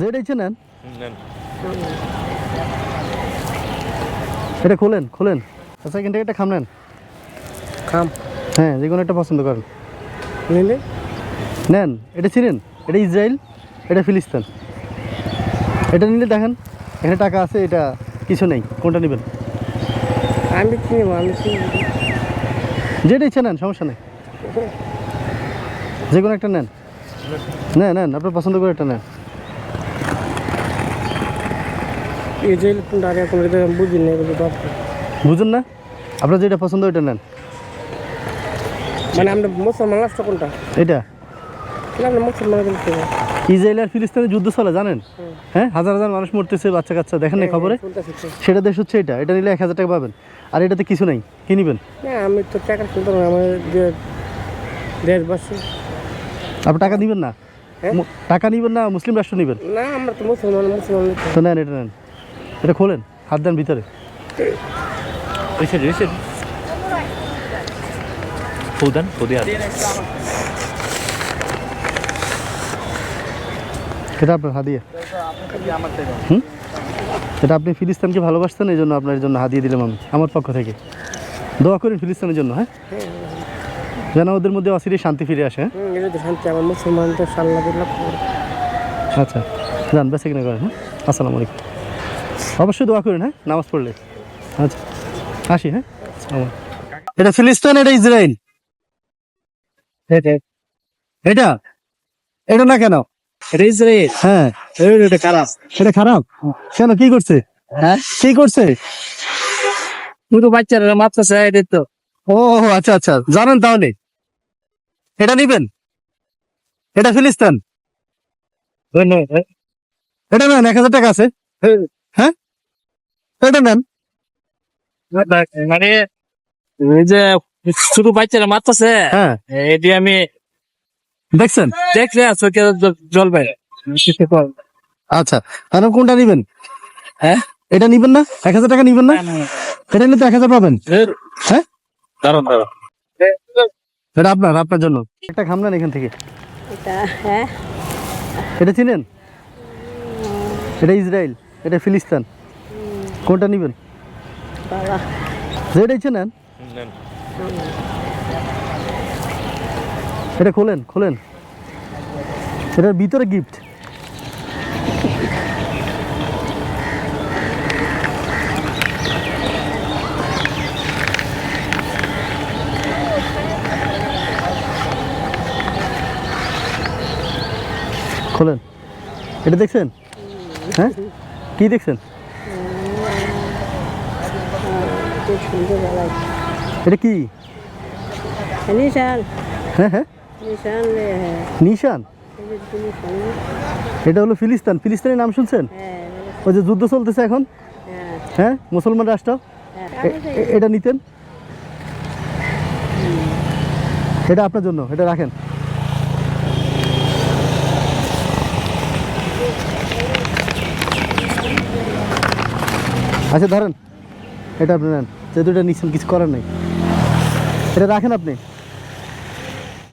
যেটা ইচ্ছে নেন। এটা খোলেন খোলেন। আচ্ছা এখান থেকে একটা খাম নেন। খাম। হ্যাঁ যে কোনো একটা পছন্দ করেন। নিলে? নেন এটা চিনেন এটা ইসরায়েল এটা ফিলিস্তিন। এটা নিলে দেখেন এখানে টাকা আছে এটা কিছু নেই। কোনটা নেবেন? আমি চিনি আমি যেটা ইচ্ছে নেন সমস্যা নেই। যে কোনো একটা নেন। নেন নেন আপনার পছন্দ করে একটা নেন। এই যে দাঁড়িয়ে কোনো কিছু বুঝি না বুঝুন না? আপনার যেটা পছন্দ ওইটা নেন। মানে আমরা মুসলমান লাস্ট কোনটা? এটা? ইসরায়েল আর ফিলিস্তিনের যুদ্ধ চলে জানেন? হ্যাঁ হাজার হাজার মানুষ মরতেছে বাচ্চা কাচ্চা দেখেন না খবরে? সেটা দেশ হচ্ছে এটা এটা নিলে এক হাজার টাকা পাবেন। আর এটাতে কিছু নেই কি নেবেন? না আমি তো টাকা শুনতে পারব আমার দেশবাসী। আপনি টাকা দিবেন না? হ্যাঁ? টাকা নিবেন না মুসলিম রাষ্ট্র নিবেন? না আমরা তো মুসলমান মুসলমান। তো নেন এটা নেন। এটা খোলেন হাত দেন ভিতরে। ফুদান ফুদি আছে এটা আপনার হাদিয়ে হুম? এটা আপনি ফিলিস্তানকে ভালোবাসতেন এই জন্য আপনার জন্য হাদিয়ে দিলাম আমি আমার পক্ষ থেকে। দোয়া করেন ফিলিস্তানের জন্য হ্যাঁ? যেন ওদের মধ্যে অচিরে শান্তি ফিরে আসে হ্যাঁ? শান্তি আমার সাল্লাহ আচ্ছা যান বেঁচে কিনা করেন হ্যাঁ? আসসালামু আলাইকুম। অবশ্যই দোয়া করেন হ্যাঁ? নামাজ পড়লে। আচ্ছা আসি হ্যাঁ? এটা ফিলিস্তিন এটা ইসরায়েল? এটা। এটা? না কেন? এটা ইসরায়েল। হ্যাঁ। এটা খারাপ। এটা খারাপ? কেন কি করছে? হ্যাঁ? কি করছে? তুই তো বাচ্চারা এটা তো ও আচ্ছা আচ্ছা। জানেন তাহলে? এটা নিবেন? এটা ফিলিস্তিন? এটা নেন এক হাজার টাকা আছে। হ্যাঁ? এটা নেন। মানে এই যে ছোট বাচ্চারা মারতেছে হ্যাঁ। এটি আমি দেখছেন? দেখলে চোখে জ্বলবে আচ্ছা তাহলে কোনটা নিবেন? হ্যাঁ? এটা নিবেন না? এক হাজার টাকা নিবেন না? এটা নিলে তো এক হাজার পাবেন। হ্যাঁ? এটা আপনার আপনার জন্য। একটা খামলেন এখান থেকে। এটা হ্যাঁ। এটা চিনেন এটা ইসরায়েল। এটা ফিলিস্তান। কোনটা নিবেন? বাবা। যেটা ইচ্ছে নেন। নেন। এটা খোলেন খোলেন। এটার ভিতরে গিফট খোলেন। এটা দেখছেন? হ্যাঁ? কি দেখছেন? এটা কি? নিশান। হ্যাঁ হ্যাঁ। নিশান হ্যাঁ। এটা হলো ফিলিস্তিন। ফিলিস্তিনের নাম শুনছেন? হ্যাঁ। ওই যে যুদ্ধ চলতেছে এখন? হ্যাঁ। হ্যাঁ মুসলমান রাষ্ট্র? এটা নিতেন? এটা আপনার জন্য এটা রাখেন। আচ্ছা ধরেন এটা আপনি নেন। যে এটা নিচ্ছেন কিছু করার নেই। এটা রাখেন আপনি?